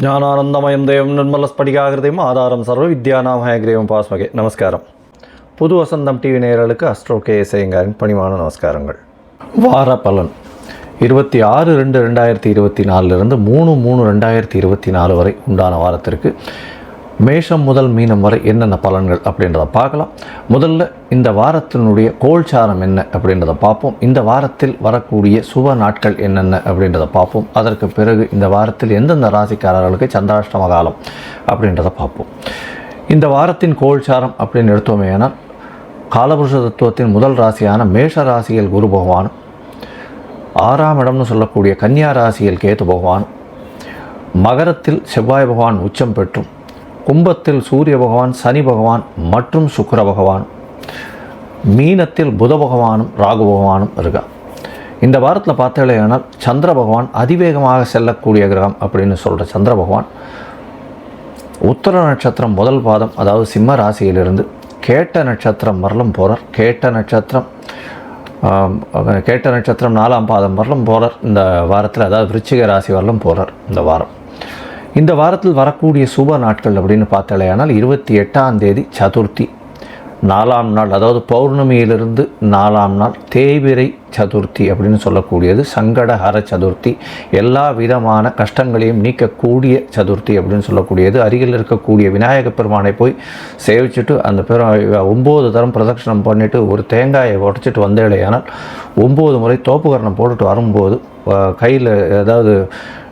ஞானானந்தமயம் தேவம் நிர்மலஸ்படிகாகிருதையும் ஆதாரம் சர்வ வித்யாநாமயகிரியும் பாஸ்மகே. நமஸ்காரம். புது வசந்தம் டிவி நேயர்களுக்கு அஸ்ட்ரோ கே இசையங்காரின் பணிவான நமஸ்காரங்கள். வார பலன். இருபத்தி ஆறு ரெண்டு ரெண்டாயிரத்தி இருபத்தி நாலுலேருந்து மூணு மூணு ரெண்டாயிரத்தி இருபத்தி நாலு வரை உண்டான வாரத்திற்கு மேஷம் முதல் மீனம் வரை என்னென்ன பலன்கள் அப்படின்றத பார்க்கலாம். முதல்ல இந்த வாரத்தினுடைய கோல்சாரம் என்ன அப்படின்றத பார்ப்போம். இந்த வாரத்தில் வரக்கூடிய சுப நாட்கள் என்னென்ன அப்படின்றத பார்ப்போம். அதற்கு பிறகு இந்த வாரத்தில் எந்தெந்த ராசிக்காரர்களுக்கு சந்திராஷ்டம காலம் அப்படின்றத பார்ப்போம். இந்த வாரத்தின் கோல்சாரம் அப்படின்னு எடுத்தோமேனால் காலபுருஷ தத்துவத்தின் முதல் ராசியான மேஷ ராசியில் குரு பகவானும் ஆறாம் இடம்னு சொல்லக்கூடிய கன்னியா ராசியில் கேது பகவானும் மகரத்தில் செவ்வாய் பகவான் உச்சம் பெற்றும் கும்பத்தில் சூரிய பகவான் சனி பகவான் மற்றும் சுக்கர பகவான். மீனத்தில் புத பகவானும் ராகு பகவானும் இருக்கா. இந்த வாரத்தில் பார்த்தாலேனால் சந்திர பகவான் அதிவேகமாக செல்லக்கூடிய கிரகம் அப்படின்னு சொல்கிற சந்திர பகவான். உத்தர நட்சத்திரம் முதல் பாதம் அதாவது சிம்ம ராசியிலிருந்து கேட்ட நட்சத்திரம் வரலும் போகிறார் கேட்ட நட்சத்திரம் கேட்ட நட்சத்திரம் நாலாம் பாதம் வரலும் போகிறார் இந்த வாரத்தில் அதாவது விருச்சிக ராசி வரலும் போகிறார் இந்த வாரம். இந்த வாரத்தில் வரக்கூடிய சுப நாட்கள் அப்படின்னு பார்த்தாலேயானால் இருபத்தி எட்டாம் தேதி சதுர்த்தி. நாலாம் நாள் அதாவது பௌர்ணமியிலிருந்து நாலாம் நாள் தேய்பிரை சதுர்த்தி அப்படின்னு சொல்லக்கூடியது சங்கடஹர சதுர்த்தி. எல்லா விதமான கஷ்டங்களையும் நீக்கக்கூடிய சதுர்த்தி அப்படின்னு சொல்லக்கூடியது. அருகில் இருக்கக்கூடிய விநாயக பெருமானை போய் சேவிச்சுட்டு அந்த பெரும் ஒம்பது தரம் பிரதட்சணம் பண்ணிட்டு ஒரு தேங்காயை உடச்சிட்டு வந்தேலையானால் ஒம்பது முறை தோப்புகரணம் போட்டுட்டு வரும்போது கையில் ஏதாவது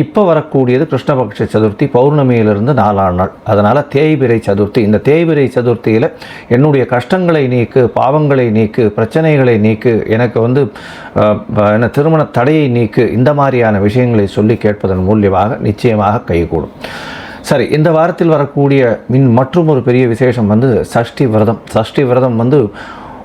இப்போ வரக்கூடியது கிருஷ்ணபக்ஷ சதுர்த்தி பௌர்ணமியிலிருந்து நாலாம் நாள். அதனால் தேய்பிரை சதுர்த்தி. இந்த தேய்பிரை சதுர்த்தியில் என்னுடைய கஷ்டங்களை நீக்கு பாவங்களை நீக்கு பிரச்சனைகளை நீக்கு எனக்கு வந்து என்ன திருமண தடையை நீக்கு இந்த மாதிரியான விஷயங்களை சொல்லி கேட்பதன் மூலியமாக நிச்சயமாக கைகூடும். சரி இந்த வாரத்தில் வரக்கூடிய மின் மற்றும் ஒரு பெரிய விசேஷம் வந்து சஷ்டி விரதம். சஷ்டி விரதம் வந்து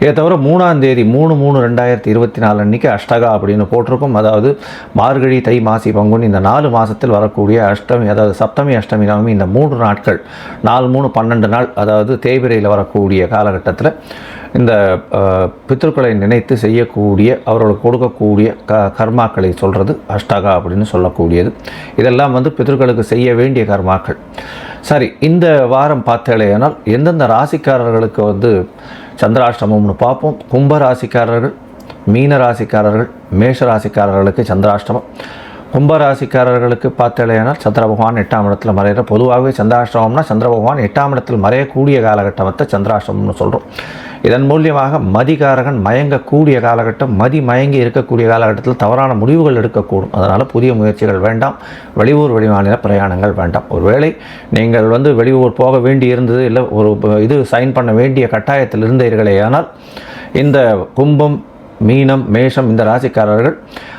இதை தவிர மூணாம் தேதி மூணு மூணு ரெண்டாயிரத்தி இருபத்தி நாலு அன்றைக்கி அஷ்டகா அப்படின்னு போட்டிருக்கும். அதாவது மார்கழி தை மாசி பங்குனி இந்த நாலு மாதத்தில் வரக்கூடிய அஷ்டமி அதாவது சப்தமி அஷ்டமி நவமி இந்த மூன்று நாட்கள் நாலு மூணு பன்னெண்டு நாள் அதாவது தேய்பிரையில் வரக்கூடிய காலகட்டத்தில் இந்த அஹ், பித்ருக்களை நினைத்து செய்யக்கூடிய அவர்களுக்கு கொடுக்கக்கூடிய க கர்மாக்களை சொல்கிறது அஷ்டகா அப்படின்னு சொல்லக்கூடியது. இதெல்லாம் வந்து பித்ருக்களுக்கு செய்ய வேண்டிய கர்மாக்கள். சரி இந்த வாரம் பார்த்தேனால் எந்தெந்த ராசிக்காரர்களுக்கு வந்து சந்திராஷ்டமம்னு பார்ப்போம். கும்ப ராசிக்காரர்கள் மீன ராசிக்காரர்கள் மேஷ ராசிக்காரர்களுக்கு சந்திராஷ்டமம். கும்பராசிக்காரர்களுக்கு பார்த்தலையானால் சந்திர பகவான் எட்டாம் இடத்துல மறையிற. பொதுவாகவே சந்திராஷ்டமம்னா சந்திர பகவான் எட்டாம் இடத்தில் மறையக்கூடிய காலகட்டத்தை சந்திராஷ்டமம்னு சொல்கிறோம் இதன் மூலியமாக மதிகாரகன் மயங்கக்கூடிய காலகட்டம் மதி மயங்கி இருக்கக்கூடிய காலகட்டத்தில் தவறான முடிவுகள் எடுக்கக்கூடும். அதனால் புதிய முயற்சிகள் வேண்டாம். வெளியூர் வெளிமாநில பிரயாணங்கள் வேண்டாம். ஒருவேளை நீங்கள் வந்து வெளியூர் போக வேண்டி இருந்தது இல்லை ஒரு இது சைன் பண்ண வேண்டிய கட்டாயத்தில் இருந்தீர்களே ஆனால் இந்த கும்பம் மீனம் மேஷம் இந்த ராசிக்காரர்கள்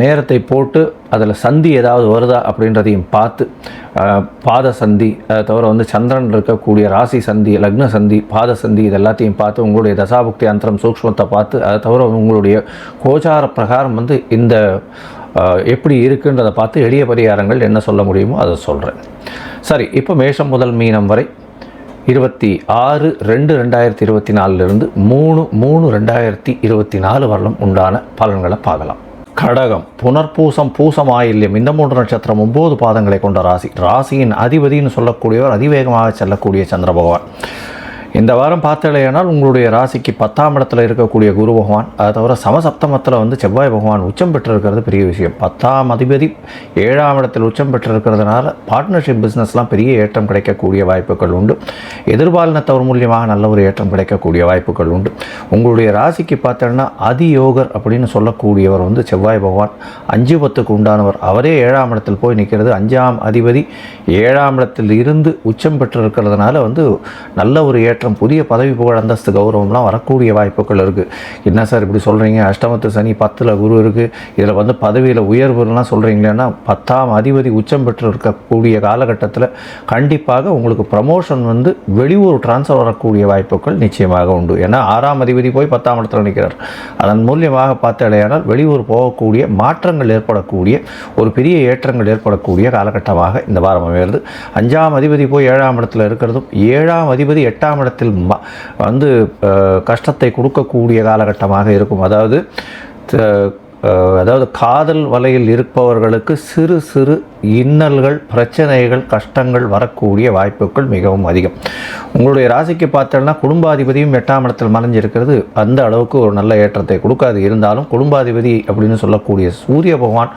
நேரத்தை போட்டு அதில் சந்தி ஏதாவது வருதா அப்படின்றதையும் பார்த்து பாத சந்தி அதை தவிர வந்து சந்திரன் இருக்கக்கூடிய ராசி சந்தி லக்ன சந்தி பாத சந்தி இது எல்லாத்தையும் பார்த்து உங்களுடைய தசாபுக்தி அந்தரம் சூக்ஷ்மத்தை பார்த்து அதை தவிர உங்களுடைய கோச்சார பிரகாரம் வந்து இந்த எப்படி இருக்குன்றதை பார்த்து எளிய பரிகாரங்கள் என்ன சொல்ல முடியுமோ அதை சொல்கிறேன் சரி இப்போ மேஷம் முதல் மீனம் வரை இருபத்தி ஆறு ரெண்டு ரெண்டாயிரத்தி இருபத்தி நாலுலேருந்து மூணு மூணு ரெண்டாயிரத்தி இருபத்தி நாலு வரலும் உண்டான பலன்களை பார்க்கலாம். கடகம் புனர்பூசம் பூசம் ஆயில்யம் இந்த மூன்று நட்சத்திரம் ஒம்பது பாதங்களை கொண்ட ராசி. ராசியின் அதிபதினு சொல்லக்கூடியவர் அதிவேகமாக செல்லக்கூடிய சந்திர பகவான். இந்த வாரம் பார்த்தலையானால் உங்களுடைய ராசிக்கு பத்தாம் இடத்துல இருக்கக்கூடிய குரு பகவான் அதை தவிர சமசப்தமத்தில் வந்து செவ்வாய் பகவான் உச்சம் பெற்றிருக்கிறது பெரிய விஷயம். பத்தாம் அதிபதி ஏழாம் இடத்தில் உச்சம் பெற்றிருக்கிறதுனால பார்ட்னர்ஷிப் பிஸ்னஸ்லாம் பெரிய ஏற்றம் கிடைக்கக்கூடிய வாய்ப்புகள் உண்டு. எதிர்பாலினத்தவர் மூலியமாக நல்ல ஒரு ஏற்றம் கிடைக்கக்கூடிய வாய்ப்புகள் உண்டு. உங்களுடைய ராசிக்கு பார்த்தோன்னா அதியோகர் அப்படின்னு சொல்லக்கூடியவர் வந்து செவ்வாய் பகவான். அஞ்சு பத்துக்கு உண்டானவர். அவரே ஏழாம் இடத்தில் போய் நிற்கிறது அஞ்சாம் அதிபதி ஏழாம் இடத்தில் இருந்து உச்சம் பெற்றிருக்கிறதுனால வந்து நல்ல ஒரு ஏற்றம் புதிய பதவி புகழ் அந்தஸ்து கௌரவம்லாம் வரக்கூடிய வாய்ப்புகள் இருக்குது என்ன சார் இப்படி சொல்கிறீங்க அஷ்டமத்து சனி பத்தில் குரு இருக்குது இதில் வந்து பதவியில் உயர்வுலாம் சொல்கிறீங்களேன்னா பத்தாம் அதிபதி உச்சம் பெற்று இருக்கக்கூடிய காலகட்டத்தில் கண்டிப்பாக உங்களுக்கு ப்ரமோஷன் வந்து வெளியூர் ட்ரான்ஸ்ஃபர் வரக்கூடிய வாய்ப்புகள் நிச்சயமாக உண்டு. ஏன்னா ஆறாம் அதிபதி போய் பத்தாம் இடத்துல நிற்கிறார் அதன் மூலியமாக பார்த்தடையானால் வெளியூர் போகக்கூடிய மாற்றங்கள் ஏற்படக்கூடிய ஒரு பெரிய ஏற்றங்கள் ஏற்படக்கூடிய காலகட்டமாக இந்த வாரம் அமைகிறது. அஞ்சாம் அதிபதி போய் ஏழாம் இடத்துல இருக்கிறதும் ஏழாம் அதிபதி எட்டாம் இடத்தில் ம- வந்து கஷ்டத்தை கொடுக்கக்கூடிய காலகட்டமாக இருக்கும். அதாவது அதாவது காதல் வலையில் இருப்பவர்களுக்கு சிறு சிறு இன்னல்கள் பிரச்சனைகள் கஷ்டங்கள் வரக்கூடிய வாய்ப்புகள் மிகவும் அதிகம். உங்களுடைய ராசிக்கு பார்த்தோன்னா குடும்பாதிபதியும் எட்டாம் இடத்தில் மறைஞ்சிருக்கிறது. அந்த அளவுக்கு ஒரு நல்ல ஏற்றத்தை கொடுக்காது. இருந்தாலும் குடும்பாதிபதி அப்படின்னு சொல்லக்கூடிய சூரிய பகவான்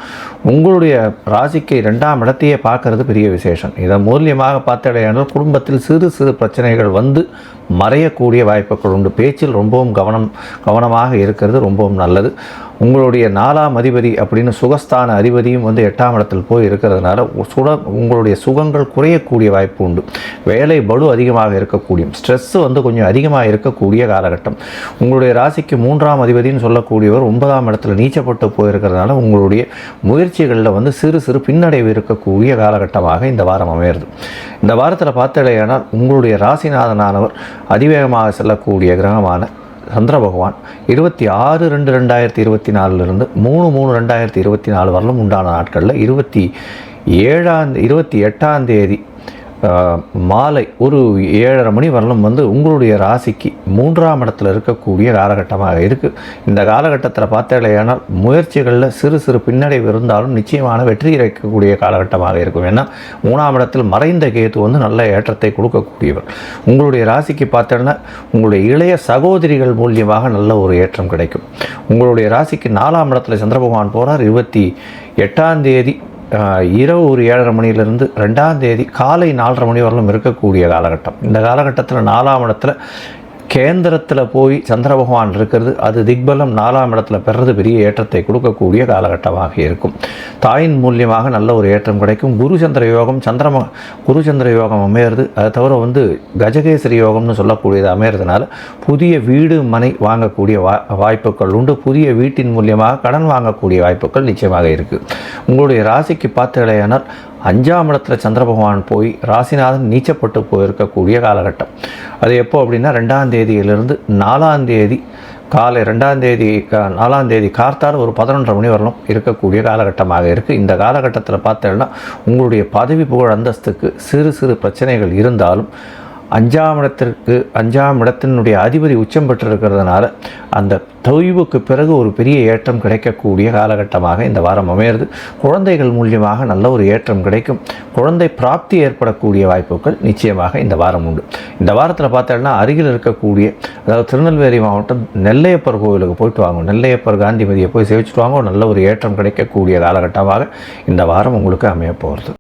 உங்களுடைய ராசிக்கு ரெண்டாம் இடத்தையே பார்க்கறது பெரிய விசேஷம். இதன் மூலியமாக பார்த்தடையானால் குடும்பத்தில் சிறு சிறு பிரச்சனைகள் வந்து மறையக்கூடிய வாய்ப்புகள் உண்டு. பேச்சில் ரொம்பவும் கவனம் கவனமாக இருக்கிறது ரொம்பவும் நல்லது. உங்களுடைய நாலாம் அதிபதி அப்படின்னு சுகஸ்தான அதிபதியும் வந்து எட்டாம் இடத்தில் போய் இருக்கிறதுனால சுட உங்களுடைய சுகங்கள் குறையக்கூடிய வாய்ப்பு உண்டு. வேலை பலு அதிகமாக இருக்கக்கூடிய ஸ்ட்ரெஸ்ஸு வந்து கொஞ்சம் அதிகமாக இருக்கக்கூடிய காலகட்டம். உங்களுடைய ராசிக்கு மூன்றாம் அதிபதின்னு சொல்லக்கூடியவர் ஒன்பதாம் இடத்துல நீச்சப்பட்டு போயிருக்கிறதுனால உங்களுடைய முயற்சிகளில் வந்து சிறு சிறு பின்னடைவு இருக்கக்கூடிய காலகட்டமாக இந்த வாரம் அமையிறது. இந்த வாரத்தில் பார்த்தடையானால் உங்களுடைய ராசிநாதனானவர் அதிவேகமாக செல்லக்கூடிய கிரகமான சந்திர பகவான் இருபத்தி ஆறு ரெண்டு ரெண்டாயிரத்தி இருபத்தி நாலுலேருந்து மூணு மூணு ரெண்டாயிரத்தி இருபத்தி நாலு வரலும் உண்டான நாட்களில் இருபத்தி ஏழாம் இருபத்தி எட்டாம் தேதி மாலை ஒரு ஏழரை மணி வரலும் வந்து உங்களுடைய ராசிக்கு மூன்றாம் இடத்துல இருக்கக்கூடிய காலகட்டமாக இருக்குது இந்த காலகட்டத்தில் பார்த்தேனால் முயற்சிகளில் சிறு சிறு பின்னடைவு இருந்தாலும் நிச்சயமான வெற்றி இறைக்கக்கூடிய காலகட்டமாக இருக்கும். ஏன்னா மூணாம் இடத்தில் மறைந்த கேது வந்து நல்ல ஏற்றத்தை கொடுக்கக்கூடியவர். உங்களுடைய ராசிக்கு பார்த்தோன்னா உங்களுடைய இளைய சகோதரிகள் மூலியமாக நல்ல ஒரு ஏற்றம் கிடைக்கும். உங்களுடைய ராசிக்கு நாலாம் இடத்துல சந்திர பகவான் போகிறார் இருபத்தி எட்டாம் தேதி இரவு ஒரு ஏழரை மணிலேருந்து ரெண்டாம் தேதி காலை நாலரை மணி வரலும் இருக்கக்கூடிய காலகட்டம். இந்த காலகட்டத்தில் நாலாம் இடத்துல கேந்திரத்தில் போய் சந்திர பகவான் இருக்கிறது அது திக்பலம் நாலாம் இடத்துல பெறது பெரிய ஏற்றத்தை கொடுக்கக்கூடிய காலகட்டமாக இருக்கும். தாயின் மூலியமாக நல்ல ஒரு ஏற்றம் கிடைக்கும். குரு சந்திர யோகம் சந்திரம குரு சந்திர யோகம் அமையிறது. அதை தவிர வந்து கஜகேசரி யோகம்னு சொல்லக்கூடியது அமையிறதுனால புதிய வீடு மனை வாங்கக்கூடிய வா வாய்ப்புகள் உண்டு. புதிய வீட்டின் மூலியமாக கடன் வாங்கக்கூடிய வாய்ப்புகள் நிச்சயமாக இருக்குது உங்களுடைய ராசிக்கு பார்த்தீங்களேனால் அஞ்சாம் இடத்துல சந்திர பகவான் போய் ராசிநாதன் நீச்சப்பட்டு போயிருக்கக்கூடிய காலகட்டம். அது எப்போ அப்படின்னா ரெண்டாம் தேதியிலிருந்து நாலாம் தேதி காலை ரெண்டாம் தேதி நாலாம் தேதி கார்த்தால் ஒரு பதினொன்றரை மணி வரலும் இருக்கக்கூடிய காலகட்டமாக இருக்குது இந்த காலகட்டத்தில் பார்த்தேன்னா உங்களுடைய பதவி புகழ் அந்தஸ்துக்கு சிறு சிறு பிரச்சனைகள் இருந்தாலும் அஞ்சாம் இடத்திற்கு அஞ்சாம் இடத்தினுடைய அதிபதி உச்சம் பெற்றிருக்கிறதுனால அந்த தொய்வுக்கு பிறகு ஒரு பெரிய ஏற்றம் கிடைக்கக்கூடிய காலகட்டமாக இந்த வாரம் அமையிறது. குழந்தைகள் மூலியமாக நல்ல ஒரு ஏற்றம் கிடைக்கும். குழந்தை பிராப்தி ஏற்படக்கூடிய வாய்ப்புகள் நிச்சயமாக இந்த வாரம் உண்டு. இந்த வாரத்தில் பார்த்தோம்னா அருகில் இருக்கக்கூடிய அதாவது திருநெல்வேலி மாவட்டம் நெல்லையப்பர் கோவிலுக்கு போயிட்டு வாங்க. நெல்லையப்பர் காந்திமதியை போய் சேவிச்சுட்டு வாங்க. நல்ல ஒரு ஏற்றம் கிடைக்கக்கூடிய காலகட்டமாக இந்த வாரம் உங்களுக்கு அமைய போகிறது.